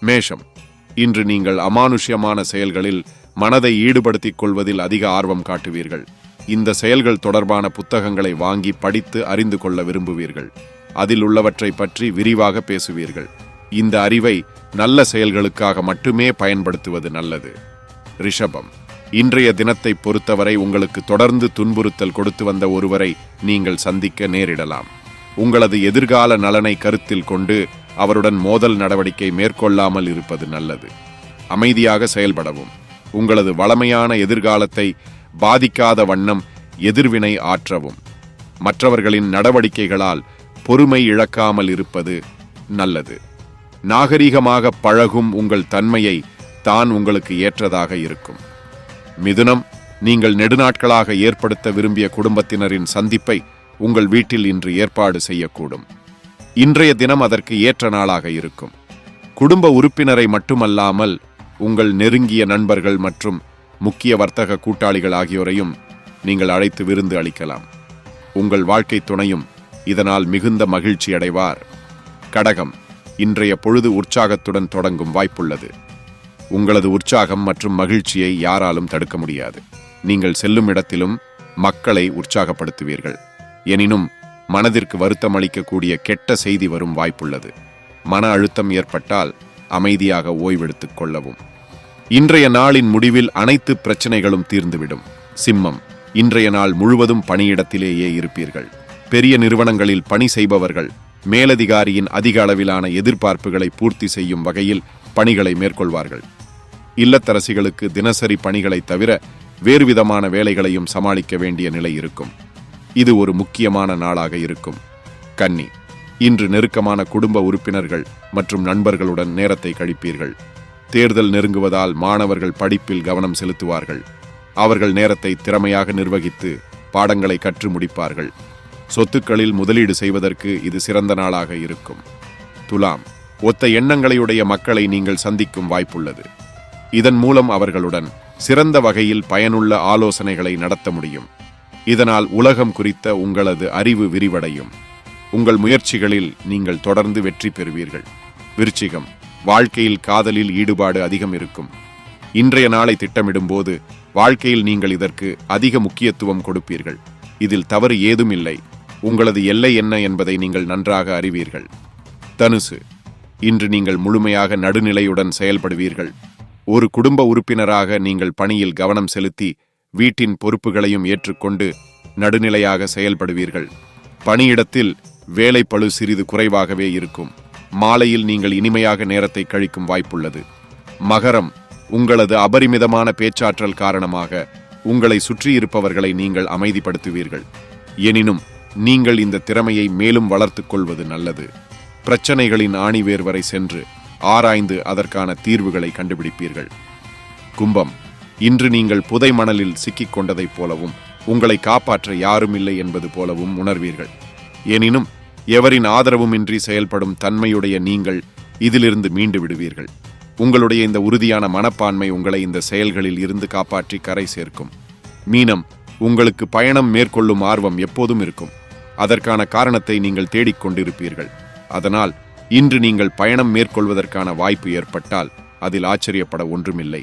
மேஷம். இன்று நீங்கள் அமானுஷ்யமான செயல்களில் மனதை ஈடுபடுத்திக் கொள்வதில் அதிக ஆர்வம் காட்டுவீர்கள். இந்த செயல்கள் தொடர்பான புத்தகங்களை வாங்கி படித்து அறிந்து கொள்ள விரும்புவீர்கள். அதில் உள்ளவற்றை பற்றி விரிவாக பேசுவீர்கள். இந்த அறிவை நல்ல செயல்களுக்காக மட்டுமே பயன்படுத்துவது நல்லது. ரிஷபம். இன்றைய தினத்தை பொறுத்தவரை உங்களுக்கு தொடர்ந்து துன்புறுத்தல் கொடுத்து வந்த ஒருவரை நீங்கள் சந்திக்க நேரிடலாம். உங்களது எதிர்கால நலனை கருத்தில் கொண்டு அவருடன் மோதல் நடவடிக்கை மேற்கொள்ளாமல் இருப்பது நல்லது. அமைதியாக செயல்படவும். உங்களது வளமையான எதிர்காலத்தை பாதிக்காத வண்ணம் எதிர்வினை ஆற்றவும். மற்றவர்களின் நடவடிக்கைகளால் பொறுமை இழக்காமல் இருப்பது நல்லது. நாகரீகமாக பழகும் உங்கள் தன்மையை தான் உங்களுக்கு ஏற்றதாக இருக்கும். மிதுனம் நீங்கள் நெடுநாட்களாக ஏற்படுத்த விரும்பிய குடும்பத்தினரின் சந்திப்பை உங்கள் வீட்டில் இன்று ஏற்பாடு செய்யக்கூடும். இன்றைய தினம் அதற்கு ஏற்ற நாளாக இருக்கும். குடும்ப உறுப்பினரை மட்டுமல்லாமல் உங்கள் நெருங்கிய நண்பர்கள் மற்றும் முக்கிய வர்த்தக கூட்டாளிகள் ஆகியோரையும் நீங்கள் அழைத்து விருந்து அளிக்கலாம். உங்கள் வாழ்க்கை துணையும் இதனால் மிகுந்த மகிழ்ச்சி அடைவார். கடகம் இன்றைய பொழுது உற்சாகத்துடன் தொடங்கும் வாய்ப்புள்ளது. உங்களது உற்சாகம் மற்றும் மகிழ்ச்சியை யாராலும் தடுக்க முடியாது. நீங்கள் செல்லும் இடத்திலும் மக்களை உற்சாகப்படுத்துவீர்கள். எனினும் மனதிற்கு வருத்தம் அளிக்கக்கூடிய கெட்ட செய்தி வரும் வாய்ப்புள்ளது. மன அழுத்தம் ஏற்பட்டால் அமைதியாக ஓய்வெடுத்துக் கொள்ளவும். இன்றைய நாளின் முடிவில் அனைத்து பிரச்சனைகளும் தீர்ந்துவிடும். சிம்மம் இன்றைய நாள் முழுவதும் பணியிடத்திலேயே இருப்பீர்கள். பெரிய நிறுவனங்களில் பணி செய்பவர்கள் மேலதிகாரியின் அதிக அளவிலான எதிர்பார்ப்புகளை பூர்த்தி செய்யும் வகையில் பணிகளை மேற்கொள்வார்கள். இல்லத்தரசிகளுக்கு தினசரி பணிகளை தவிர வேறுவிதமான வேலைகளையும் சமாளிக்க வேண்டிய நிலை இருக்கும். இது ஒரு முக்கியமான நாளாக இருக்கும். கன்னி இன்று நெருக்கமான குடும்ப உறுப்பினர்கள் மற்றும் நண்பர்களுடன் நேரத்தை கழிப்பீர்கள். தேர்தல் நெருங்குவதால் மாணவர்கள் படிப்பில் கவனம் செலுத்துவார்கள். அவர்கள் நேரத்தை திறமையாக நிர்வகித்து பாடங்களை கற்று முடிப்பார்கள். சொத்துக்களில் முதலீடு செய்வதற்கு இது சிறந்த நாளாக இருக்கும். துலாம் ஒத்த எண்ணங்களையுடைய மக்களை நீங்கள் சந்திக்கும் வாய்ப்புள்ளது. இதன் மூலம் அவர்களுடன் சிறந்த வகையில் பயனுள்ள ஆலோசனைகளை நடத்த முடியும். இதனால் உலகம் குறித்த உங்களது அறிவு விரிவடையும். உங்கள் முயற்சிகளில் நீங்கள் தொடர்ந்து வெற்றி பெறுவீர்கள். விருச்சிகம் வாழ்க்கையில் காதலில் ஈடுபாடு அதிகம் இருக்கும். இன்றைய நாளை திட்டமிடும்போது வாழ்க்கையில் நீங்கள் இதற்கு அதிக முக்கியத்துவம் கொடுப்பீர்கள். இதில் தவறு ஏதும் இல்லை. உங்களது எல்லை என்ன என்பதை நீங்கள் நன்றாக அறிவீர்கள். தனுசு இன்று நீங்கள் முழுமையாக நடுநிலையுடன் செயல்படுவீர்கள். ஒரு குடும்ப உறுப்பினராக நீங்கள் பணியில் கவனம் செலுத்தி வீட்டின் பொறுப்புகளையும் ஏற்றுக்கொண்டு நடுநிலையாக செயல்படுவீர்கள். பணியிடத்தில் வேலைப்பளு சிறிது குறைவாகவே இருக்கும். மாலையில் நீங்கள் இனிமையாக நேரத்தை கழிக்கும் வாய்ப்புள்ளது. மகரம் உங்களது அபரிமிதமான பேச்சாற்றல் காரணமாக உங்களை சுற்றியிருப்பவர்களை நீங்கள் அமைதிப்படுத்துவீர்கள். எனினும் நீங்கள் இந்த திறமையை மேலும் வளர்த்துக் கொள்வது நல்லது. பிரச்சனைகளின் ஆணிவேர் வரை சென்று ஆராய்ந்து அதற்கான தீர்வுகளை கண்டுபிடிப்பீர்கள். கும்பம் இன்று நீங்கள் புதை மணலில் சிக்கிக் கொண்டதைப் போலவும் உங்களை காப்பாற்ற யாரும் இல்லை என்பது போலவும் உணர்வீர்கள். எனினும் எவரின் ஆதரவுமின்றி செயல்படும் தன்மையுடைய நீங்கள் இதிலிருந்து மீண்டு விடுவீர்கள். உங்களுடைய இந்த உறுதியான மனப்பான்மை உங்களை இந்த செயல்களில் இருந்து காப்பாற்றி கரை சேர்க்கும். மீனம் உங்களுக்கு பயணம் மேற்கொள்ளும் ஆர்வம் எப்போதும் இருக்கும். அதற்கான காரணத்தை நீங்கள் தேடிக்கொண்டிருப்பீர்கள் அதனால் இன்று நீங்கள் பயணம் மேற்கொள்வதற்கான வாய்ப்பு ஏற்பட்டால் அதில் ஆச்சரியப்பட ஒன்றுமில்லை.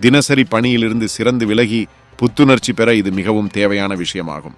தினசரி பணியிலிருந்து சிறந்து விலகி புத்துணர்ச்சி பெற இது மிகவும் தேவையான விஷயமாகும்.